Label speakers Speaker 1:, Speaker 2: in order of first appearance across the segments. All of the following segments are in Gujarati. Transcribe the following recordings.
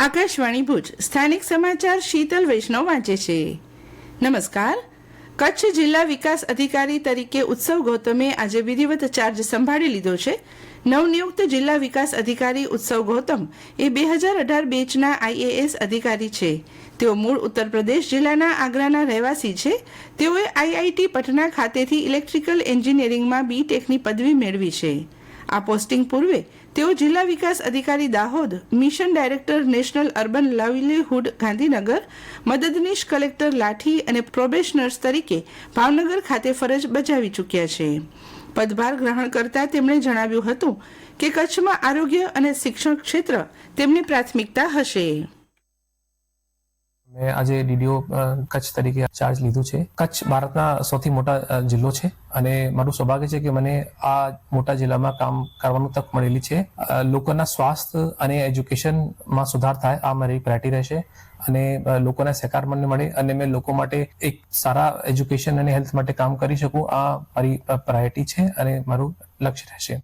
Speaker 1: આકાશવાણી ભુજ. સ્થાનિક સમાચાર શીતલ વૈષ્ણવ વાંચે છે. નમસ્કાર. કચ્છ જિલ્લા વિકાસ અધિકારી તરીકે ઉત્સવ ગૌતમે આજે વિધિવત ચાર્જ સંભાળી લીધો છે. નવનિયુક્ત જિલ્લા વિકાસ અધિકારી ઉત્સવ ગૌતમ એ બે હજાર અઢાર બેચના આઈએએસ અધિકારી છે. તેઓ મૂળ ઉત્તર પ્રદેશ જિલ્લાના આગ્રાના રહેવાસી છે. તેઓએ આઈઆઈટી પટના ખાતેથી ઇલેક્ટ્રિકલ એન્જિનિયરિંગમાં બી ટેકની પદવી મેળવી છે. આ પોસ્ટિંગ પૂર્વે તેઓ જિલ્લા વિકાસ અધિકારી Dahod, mission director national urban livelihood Gandhinagar, મદદનીશ કલેક્ટર લાઠી અને પ્રોબેશનર્સ તરીકે ભાવનગર ખાતે ફરજ બજાવી ચૂક્યા છે. પદભાર ગ્રહણ કરતા તેમણે જણાવ્યું હતું કે કચ્છમાં આરોગ્ય અને શિક્ષણ ક્ષેત્ર તેમની પ્રાથમિકતા હશે.
Speaker 2: મેં આજે ડીડીઓ કચ્છ તરીકે ચાર્જ લીધું છે. કચ્છ ભારતના સૌથી મોટા જિલ્લો છે અને મારું સૌભાગ્ય છે કે મને આ મોટા જિલ્લામાં કામ કરવાનું તક મળેલી છે. લોકોના સ્વાસ્થ્ય અને એજ્યુકેશનમાં સુધાર થાય, આ મારી પ્રાયોરિટી રહેશે અને લોકોના સહકાર મને મળે અને મેં લોકો માટે એક સારા એજ્યુકેશન અને હેલ્થ માટે કામ કરી શકું, આ મારી પ્રાયોરિટી છે અને મારું લક્ષ્ય રહેશે.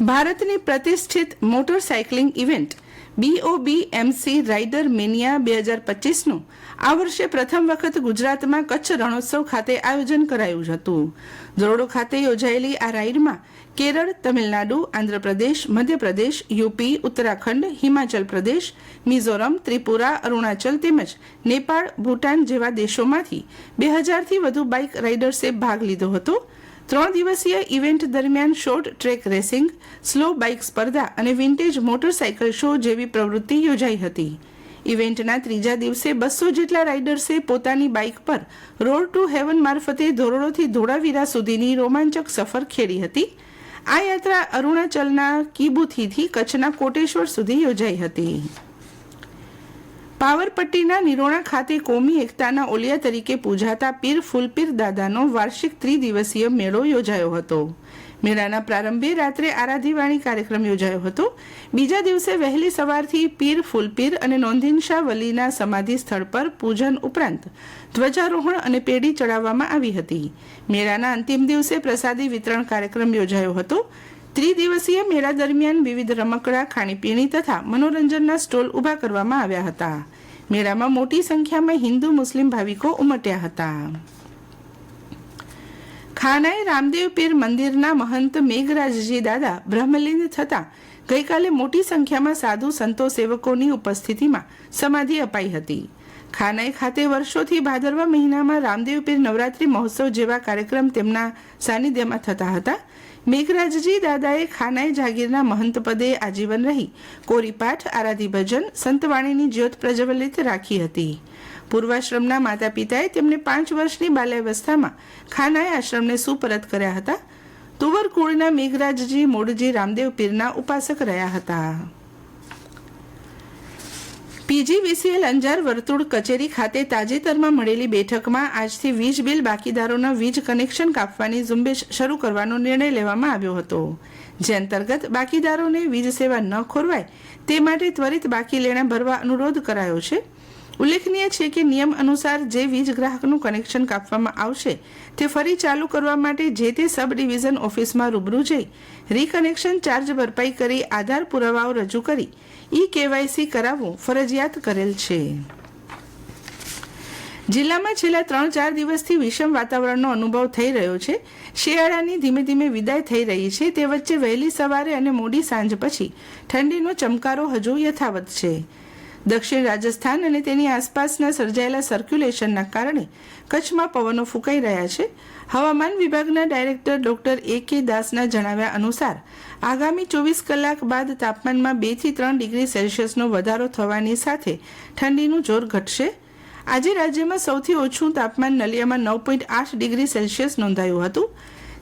Speaker 1: ભારતની પ્રતિષ્ઠિત motor cycling event BOB MC rider mania બે હજાર પચીસનું, આ વર્ષે પ્રથમ વખત ગુજરાતમાં કચ્છ રણોત્સવ ખાતે આયોજન કરાયું હતું. ધોરડો ખાતે યોજાયેલી આ રાઇડમાં કેરળ, તમિલનાડુ, આંધ્રપ્રદેશ, મધ્યપ્રદેશ, યુપી, ઉત્તરાખંડ, હિમાચલ પ્રદેશ, મિઝોરમ, ત્રિપુરા, અરુણાચલ તેમજ નેપાળ, ભૂટાન જેવા દેશોમાંથી બે હજારથી વધુ બાઇક રાઇડર્સે ભાગ લીધો હતો. ત્રણ દિવસીય ઇવેન્ટ દરમિયાન short track racing, slow bike સ્પર્ધા અને વિન્ટેજ મોટરસાયકલ શો જેવી પ્રવૃત્તિ યોજાઈ હતી. ઇવેન્ટના ત્રીજા દિવસે બસો જેટલા રાઇડર્સે પોતાની બાઇક પર રોડ ટુ હેવન મારફતે ધોરડોથી ધોળાવીરા સુધીની રોમાંચક સફર ખેડી હતી. આ યાત્રા અરુણાચલના કિબુથીથી કચ્છના કોટેશ્વર સુધી યોજાઈ હતી. પાવરપટ્ટીના નિરોણા ખાતે કોમી એકતાના ઓલિયા તરીકે પૂજાતા પીર ફૂલપીર દાદાનો વાર્ષિક ત્રિદિવસીય મેળો યોજાયો હતો. મેળાના પ્રારંભે રાત્રે આરાધીવાણી કાર્યક્રમ યોજાયો હતો. બીજા દિવસે વહેલી સવારથી પીર ફૂલપીર અને નોંધીનશા વલીના સમાધિ સ્થળ પર પૂજન ઉપરાંત ધ્વજારોહણ અને પેઢી ચડાવવામાં આવી હતી. મેળાના અંતિમ દિવસે પ્રસાદી વિતરણ કાર્યક્રમ યોજાયો હતો. ત્રિદિવસીય મેળા દરમિયાન વિવિધ રમકડા, ખાણીપીણી તથા મનોરંજનના સ્ટોલ ઊભા કરવામાં આવ્યા હતા. મેળામાં મોટી સંખ્યામાં હિન્દુ, મુસ્લિમ ભાવિકો ઉમટ્યા હતા. ખાનાઈ રામદેવ પીર મંદિરના મહંત મેઘરાજજી દાદા બ્રહ્મલીન થતા ગઈકાલે મોટી સંખ્યામાં સાધુ સંતો સેવકોની ઉપસ્થિતિમાં સમાધિ અપાઈ હતી. ખાનાઈ ખાતે વર્ષોથી ભાદરવા મહિનામાં રામદેવ પીર નવરાત્રી મહોત્સવ જેવા કાર્યક્રમ તેમના સાનિધ્યમાં થતા હતા. મેઘરાજજી દાદાએ ખાનાઈ જાગીરના મહંત પદે આજીવન રહી. કોરીપાઠ, આરાધી ભજન, સંતવાણીની જ્યોત પ્રજ્વલિત રાખી હતી. પૂર્વાશ્રમના માતા પિતાએ તેમને પાંચ વર્ષની બાલ્યાવસ્થામાં ખાનાઈ આશ્રમને સુપરત કર્યા હતા. તુવર કુળના મેઘરાજજી મોડજી રામદેવ પીરના ઉપાસક રહ્યા હતા. પીજીવીસીએલ અંજાર વર્તુળ કચેરી ખાતે તાજેતરમાં મળેલી બેઠકમાં આજથી વીજ બિલ બાકીદારોના વીજ કનેક્શન કાપવાની ઝુંબેશ શરૂ કરવાનો નિર્ણય લેવામાં આવ્યો હતો. જે અંતર્ગત બાકીદારોને વીજ સેવા ન ખોરવાય તે માટે ત્વરિત બાકી લેણા ભરવા અનુરોધ કરાયો છે. ઉલ્લેખનીય છે કે નિયમ અનુસાર જે વીજ ગ્રાહકનું કનેક્શન કાપવામાં આવશે તે ફરી ચાલુ કરવા માટે જે તે સબ ડિવિઝન ઓફિસમાં રૂબરૂ જઈ રીકનેક્શન ચાર્જ ભરપાઈ કરી આધાર પુરાવાઓ રજૂ કરી ઈ કેવાયસી કરાવવું ફરજિયાત કરેલ છે. જિલ્લામાં છેલ્લા ત્રણ ચાર દિવસથી વિષમ વાતાવરણનો અનુભવ થઈ રહ્યો છે. શિયાળાની ધીમે ધીમે વિદાય થઈ રહી છે. તે વચ્ચે વહેલી સવારે અને મોડી સાંજ પછી ઠંડીનો ચમકારો હજુ યથાવત છે. દક્ષિણ રાજસ્થાન અને તેની આસપાસના સર્જાયેલા સર્ક્યુલેશનના કારણે કચ્છમાં પવનો ફૂંકાઈ રહ્યા છે. હવામાન વિભાગના ડાયરેક્ટર ડોક્ટર એ કે દાસના જણાવ્યા અનુસાર, આગામી ચોવીસ કલાક બાદ તાપમાનમાં બેથી ત્રણ ડિગ્રી સેલ્સિયસનો વધારો થવાની સાથે ઠંડીનું જોર ઘટશે. આજે રાજ્યમાં સૌથી ઓછું તાપમાન નલિયામાં નવ પોઈન્ટ આઠ ડિગ્રી સેલ્સિયસ નોંધાયું હતું.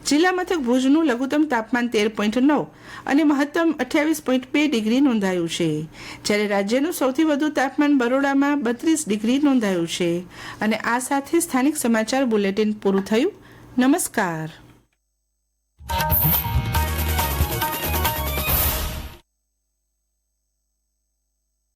Speaker 1: જિલ્લા મથક ભુજનું લઘુત્તમ તાપમાન તેર પોઈન્ટ નવ અને મહત્તમ અઠ્યાવીસ પોઈન્ટ બે ડિગ્રી નોંધાયું છે. જ્યારે રાજ્યનું સૌથી વધુ તાપમાન બરોડામાં બત્રીસ ડિગ્રી નોંધાયું છે. અને આ સાથે સ્થાનિક સમાચાર બુલેટિન પૂરું થયું. નમસ્કાર.